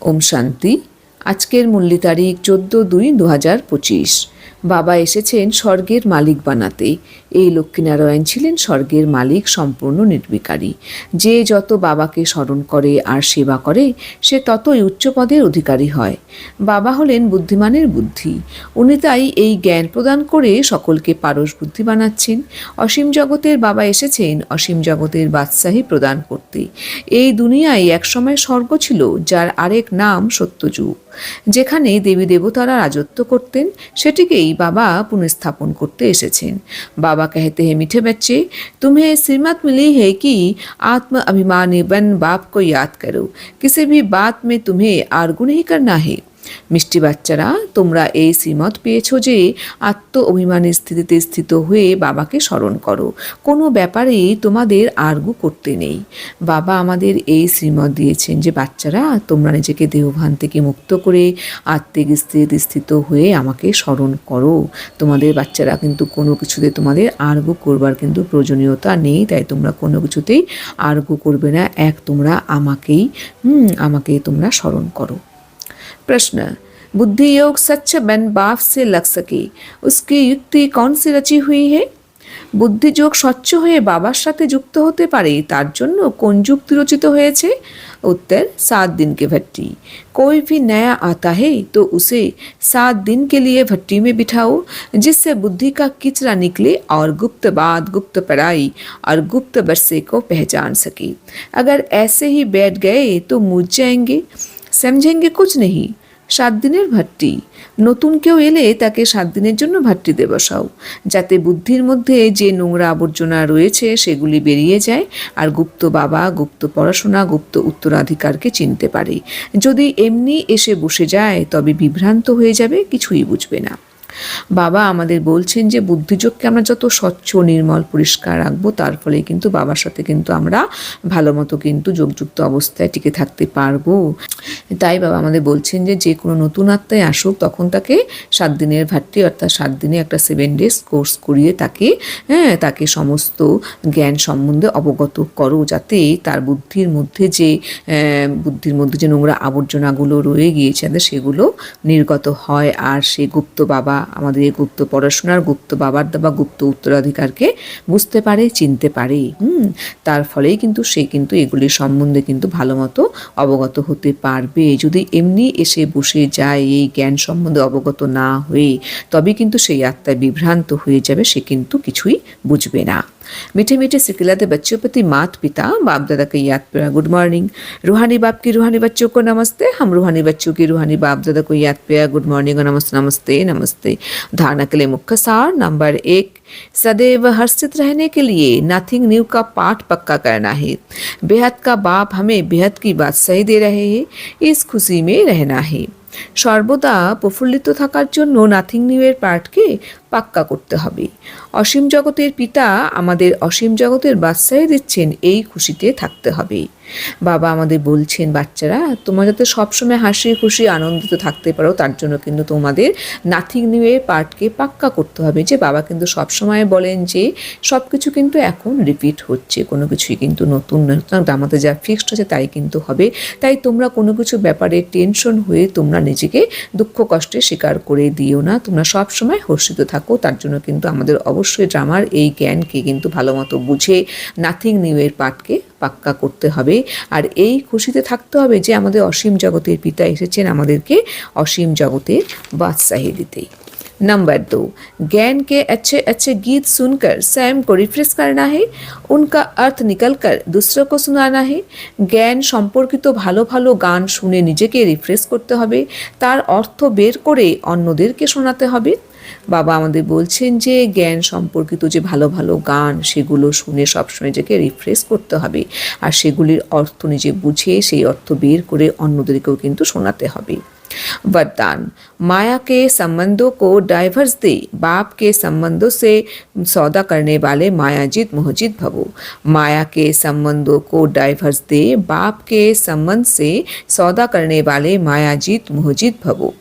ওম শান্তি। আজকের মূল্য তারিখ চোদ্দ দুই দু হাজার পঁচিশ। বাবা এসেছেন স্বর্গের মালিক বানাতে। এই লক্ষ্মীনারায়ণ ছিলেন স্বর্গের মালিক, সম্পূর্ণ নির্বিকারী। যে যত বাবাকে স্মরণ করে আর সেবা করে, সে ততই উচ্চ পদের অধিকারী হয়। বাবা হলেন বুদ্ধিমানের বুদ্ধি। উনি তাই এই জ্ঞান প্রদান করে সকলকে পারস বুদ্ধি বানাচ্ছেন। অসীম জগতের বাবা এসেছেন, অসীম জগতের বাদশাহী প্রদান করতে। এই দুনিয়ায় একসময় স্বর্গ ছিল, যার আরেক নাম সত্যযুগ। যেখানে দেবী দেবতারা রাজত্ব করতেন, সেটিকেই বাবা পুনঃস্থাপন করতে এসেছেন। बाबा कहते हैं, मीठे बच्चे, तुम्हें श्रीमत मिली है कि आत्म अभिमानी बन बाप को याद करो। किसी भी बात में तुम्हें आर्गु नहीं करना है। মিষ্টি বাচ্চারা, তোমরা এই শ্রীমত পেয়েছ যে আত্ম অভিমানের স্থিতিতে স্থিত হয়ে বাবাকে স্মরণ করো। কোনো ব্যাপারেই তোমাদের আর্গু করতে নেই। বাবা আমাদের এই শ্রীমত দিয়েছেন যে, বাচ্চারা, তোমরা নিজেকে দেহভান থেকে মুক্ত করে আত্মিক স্থিতিতে স্থিত হয়ে আমাকে স্মরণ করো। তোমাদের বাচ্চারা কিন্তু কোনো কিছুতে তোমাদের আর্গু করবার কিন্তু প্রয়োজনীয়তা নেই, তাই তোমরা কোনো কিছুতেই আর্গু করবে না। এক, তোমরা আমাকেই, হুম আমাকেই তোমরা স্মরণ করো। प्रश्न बुद्धि योग सच्च बन बाप से लग सके उसकी युक्ति कौन सी रची हुई है বুদ্ধিযোগ স্বচ্ছ হয়ে বাবার সাথে যুক্ত হতে পারে তার জন্য কোন যুক্তি রচিত হয়েছে उत्तर सात दिन के भट्टी कोई भी नया आता है तो उसे सात दिन के लिए भट्टी में बिठाओ जिससे बुद्धि का किचरा निकले और गुप्त बात गुप्त पढ़ाई और गुप्त बरसे को पहचान सके अगर ऐसे ही बैठ गए तो मुझ जाएंगे স্যামঝেঙ্গে কুচ নেহি সাত দিনের ভাট্টি নতুন কেউ এলে তাকে সাত দিনের জন্য ভাট্টিতে বসাও যাতে বুদ্ধির মধ্যে যে নোংরা আবর্জনা রয়েছে সেগুলি বেরিয়ে যায় আর গুপ্ত বাবা গুপ্ত পড়াশোনা গুপ্ত উত্তরাধিকারকে চিনতে পারে যদি এমনি এসে বসে যায় তবে বিভ্রান্ত হয়ে যাবে কিছুই বুঝবে না বাবা আমাদের বলছেন যে বুদ্ধিযোগকে আমরা যত স্বচ্ছ, নির্মল, পরিষ্কার রাখব, তার ফলে কিন্তু বাবার সাথে কিন্তু আমরা ভালো মতো কিন্তু যোগযুক্ত অবস্থায় টিকে থাকতে পারব। তাই বাবা আমাদের বলছেন যে যে কোনো নতুন আত্মায় আসুক, তখন তাকে সাত দিনের ভাট্টি, অর্থাৎ সাত দিনে একটা সেভেন ডেজ কোর্স করিয়ে তাকে হ্যাঁ তাকে সমস্ত জ্ঞান সম্বন্ধে অবগত করো, যাতে তার বুদ্ধির মধ্যে যে বুদ্ধির মধ্যে যে নোংরা আবর্জনাগুলো রয়ে গিয়েছে, সেগুলো নির্গত হয়। আর সে গুপ্ত বাবা আমাদের এই গুপ্ত পড়াশোনার গুপ্ত বাবার দাবা গুপ্ত উত্তরাধিকারকে বুঝতে পারে, চিনতে পারে। হুম, তার ফলেই কিন্তু সে কিন্তু এগুলির সম্বন্ধে কিন্তু ভালো মতো অবগত হতে পারবে। যদি এমনি এসে বসে যায় এই জ্ঞান সম্বন্ধে অবগত না হয়ে তবে কিন্তু সেই আত্মায় বিভ্রান্ত হয়ে যাবে, সে কিন্তু কিছুই বুঝবে না। मीठे मीठे सिकिलाते बच्चों प्रति मात पिता बाप दादा का याद प्यारा गुड मॉर्निंग रूहानी बाप की रूहानी बच्चों को नमस्ते हम रूहानी बच्चों की रूहानी बाप दादा को याद प्यारा गुड मॉर्निंग और नमस्ते नमस्ते नमस्ते धारणा के लिए मुख्य सार नंबर एक सदैव हर्षित रहने के लिए नथिंग न्यू का पाठ पक्का करना है बेहद का बाप हमें बेहद की बात सही दे रहे हैं इस खुशी में रहना है সর্বদা প্রফুল্লিত থাকার জন্য নাথিং নিউয়ের পার্টকে পাক্কা করতে হবে। অসীম জগতের পিতা আমাদের অসীম জগতের বাদশাহী দিচ্ছেন, এই খুশিতে থাকতে হবে। বাবা আমাদের বলছেন, বাচ্চারা, তোমরা যাতে সবসময় হাসি খুশি আনন্দিত থাকতে পারো, তার জন্য কিন্তু তোমাদের নাথিং নিউয়ের পার্টকে পাক্কা করতে হবে। যে বাবা কিন্তু সবসময় বলেন যে সব কিছু কিন্তু এখন রিপিট হচ্ছে, কোনো কিছুই কিন্তু নতুন নতুন আমাদের যা ফিক্সড আছে তাই কিন্তু হবে। তাই তোমরা কোনো কিছু ব্যাপারে টেনশন হয়ে তোমরা নিজেকে দুঃখ কষ্টে স্বীকার করে দিও না। তোমরা সব সময় হর্ষিত থাকো। তার জন্য কিন্তু আমাদের অবশ্যই ড্রামার এই জ্ঞানকে কিন্তু ভালো মতো বুঝে নাথিং নিউয়ের পাঠকে পাক্কা করতে হবে আর এই খুশিতে থাকতে হবে যে আমাদের অসীম জগতের পিতা এসেছেন আমাদেরকে অসীম জগতের বাদশাহী দিতে नंबर दो ज्ञान के अच्छे अच्छे गीत सुनकर स्वयं को रिफ्रेश करना है उनका अर्थ निकलकर दूसरों को सुनाना है জ্ঞান সম্পর্কিত ভালো ভালো গান শুনে নিজেকে রিফ্রেশ করতে হবে তার অর্থ বের করে অন্যদেরকে শোনাতে হবে বাবা আমাদের বলছেন যে জ্ঞান সম্পর্কিত যে ভালো ভালো গান সেগুলো শুনে সবসময় নিজেকে রিফ্রেশ করতে হবে আর সেগুলির অর্থ নিজে বুঝে সেই অর্থ বের করে অন্যদেরকেও কিন্তু শোনাতে হবে वरदान माया के संबंधों को डाइवर्स दे बाप के संबंधों से सौदा करने वाले मायाजित मोहजित भवो माया के संबंधों को डाइवर्स दे बाप के संबंध से सौदा करने वाले मायाजित मोहजित भवो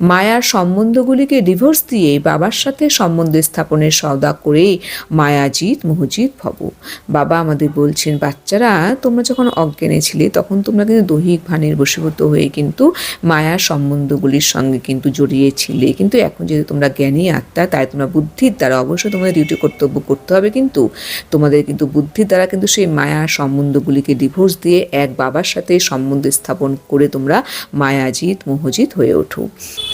মায়ার সম্বন্ধগুলিকে ডিভোর্স দিয়ে বাবার সাথে সম্বন্ধ স্থাপনের সওদা করে মায়াজিৎ মহজিত ভব। বাবা আমাদের বলছেন, বাচ্চারা, তোমরা যখন অজ্ঞানে ছিলে, তখন তোমরা কিন্তু দৈহিক ভানের বশীভূত হয়ে কিন্তু মায়ার সম্বন্ধগুলির সঙ্গে কিন্তু জড়িয়েছিলে কিন্তু এখন যেহেতু তোমরা জ্ঞানী আত্মা, তাই তোমরা বুদ্ধির দ্বারা অবশ্যই তোমাদের ডিউটি কর্তব্য করতে হবে কিন্তু তোমাদের কিন্তু বুদ্ধির দ্বারা কিন্তু সেই মায়ার সম্বন্ধগুলিকে ডিভোর্স দিয়ে এক বাবার সাথে সম্বন্ধ স্থাপন করে তোমরা মায়াজিৎ মহজিত হয়ে ওঠো।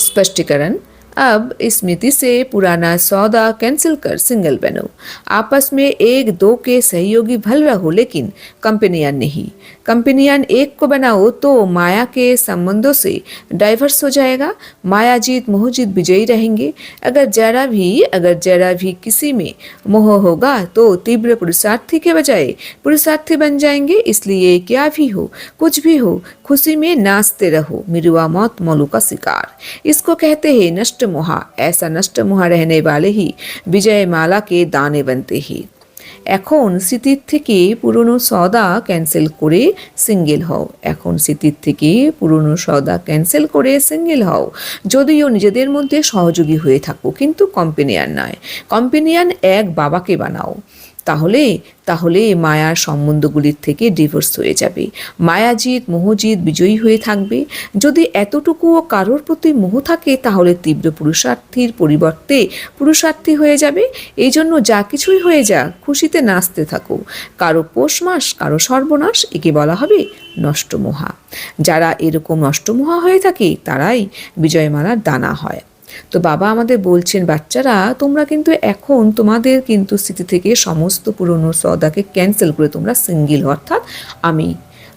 स्पष्टीकरण अब स्मृति से पुराना सौदा कैंसिल कर सिंगल बनो। आपस में एक दो के सहयोगी भल रहो लेकिन कंपनियाँ नहीं। कंपनियाँ एक को बनाओ तो माया के संबंधों से डाइवर्स हो जाएगा। माया जीत मोहजीत विजयी रहेंगे। अगर जरा भी, अगर जरा भी किसी में मोह होगा तो तीव्र पुरुषार्थी के बजाय पुरुषार्थी बन जाएँगे। इसलिए क्या भी हो, कुछ भी हो, खुशी में नाचते रहो। मिरुआ मौत, मौलू का शिकार। इसको कहते हैं नष्ट मोहा ऐसा नष्ट मोहा रहने वाले ही विजय माला के दाने बनते हैं এখন স্মৃতির থেকে পুরনো সদা ক্যান্সেল করে সিঙ্গেল হও এখন স্মৃতির থেকে পুরনো সদা ক্যান্সেল করে সিঙ্গেল হও যদিও নিজেদের মধ্যে সহযোগী হয়ে থাকো কিন্তু কম্পেনিয়ান নয় কম্পেনিয়ান এক বাবাকে বানাও তাহলে তাহলে মায়ার সম্বন্ধগুলির থেকে ডিভোর্স হয়ে যাবে। মায়াজিৎ, মোহজিৎ বিজয়ী হয়ে থাকবে। যদি এতটুকুও কারোর প্রতি মোহ থাকে, তাহলে তীব্র পুরুষার্থীর পরিবর্তে পুরুষার্থী হয়ে যাবে। এই জন্য যা কিছুই হয়ে যাক, খুশিতে নাচতে থাকো। কারও পৌষ মাস, কারও সর্বনাশ, একে বলা হবে নষ্টমোহা। যারা এরকম নষ্টমোহা হয়ে থাকে, তারাই বিজয়মালার দানা হয়। তো বাবা আমাদের বলছেন, বাচ্চারা, তোমরা কিন্তু এখন তোমাদের কিন্তু স্থিতি থেকে সমস্ত পুরনো সদাকে ক্যান্সেল করে তোমরা সিঙ্গেল অর্থাৎ আমি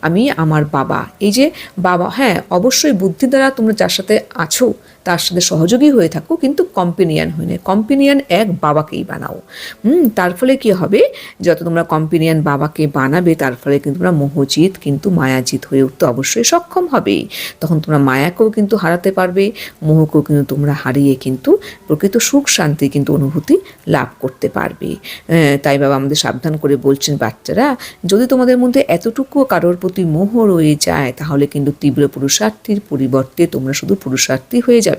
আমি, আমার বাবা। এই যে বাবা হ্যাঁ অবশ্যই বুদ্ধি দ্বারা তোমরা যার সাথে আছো তার সাথে সহযোগী হয়ে থাকো কিন্তু কম্পেনিয়ান হয়ে নেই কম্পেনিয়ান এক বাবাকেই বানাও। হুম তার ফলে কি হবে? যত তোমরা কম্পেনিয়ান বাবাকে বানাবে তার ফলে কিন্তু তোমরা মোহজিৎ কিন্তু মায়াজিৎ হয়ে উঠতে অবশ্যই সক্ষম হবে। তখন তোমরা মায়াকেও কিন্তু হারাতে পারবে মোহকেও কিন্তু তোমরা হারিয়ে কিন্তু প্রকৃত সুখ শান্তি কিন্তু অনুভূতি লাভ করতে পারবে। আহ, তাই বাবা আমাদের সাবধান করে বলছেন বাচ্চারা যদি তোমাদের মধ্যে এতটুকু কারোর প্রতি মোহ রয়ে যায় তাহলে কিন্তু তীব্র পুরুষার্থীর পরিবর্তে তোমরা শুধু পুরুষার্থী হয়ে যাবে।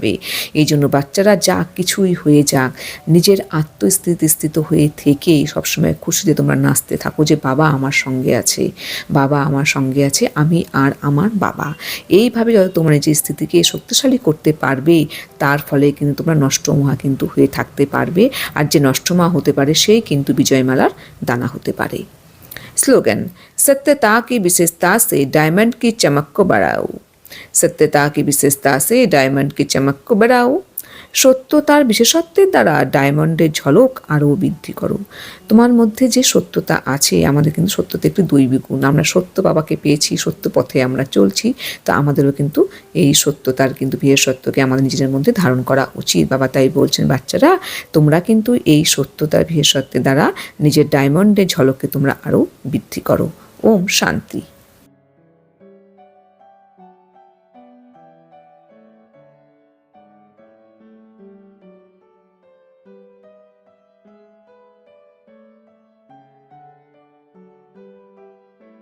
এই জন্য বাচ্চারা যা কিছুই হয়ে যাক নিজের আত্মস্থিতিস্থিত হয়ে থেকে সবসময় খুশিতে তোমরা নাচতে থাকো যে বাবা আমার সঙ্গে আছে বাবা আমার সঙ্গে আছে আমি আর আমার বাবা এইভাবে যত তোমরা নিজের স্থিতিকে শক্তিশালী করতে পারবে তার ফলে কিন্তু তোমরা নষ্টমহা কিন্তু হয়ে থাকতে পারবে আর যে নষ্টমা হতে পারে সেই কিন্তু বিজয়মালার দানা হতে পারে स्लोगन सत्यता की विशेषता से डायमंड की चमक को बढ़ाओ সত্যতা কি বিশেষতা আছে ডায়মন্ড কি চমক কো বাড়াও সত্যতার বিশেষত্বের দ্বারা ডায়মন্ডের ঝলক আরও বৃদ্ধি করো। তোমার মধ্যে যে সত্যতা আছে, আমাদের কিন্তু সত্যতা একটু দৈবিক গুণ আমরা সত্য বাবাকে পেয়েছি, সত্য পথে আমরা চলছি, তা আমাদেরও কিন্তু এই সত্যতার কিন্তু বিশেষত্বকে আমাদের নিজেদের মধ্যে ধারণ করা উচিত। বাবা তাই বলছেন, বাচ্চারা, তোমরা কিন্তু এই সত্যতার বিশেষত্বের দ্বারা নিজের ডায়মন্ডের ঝলককে তোমরা আরও বৃদ্ধি করো। ওম শান্তি।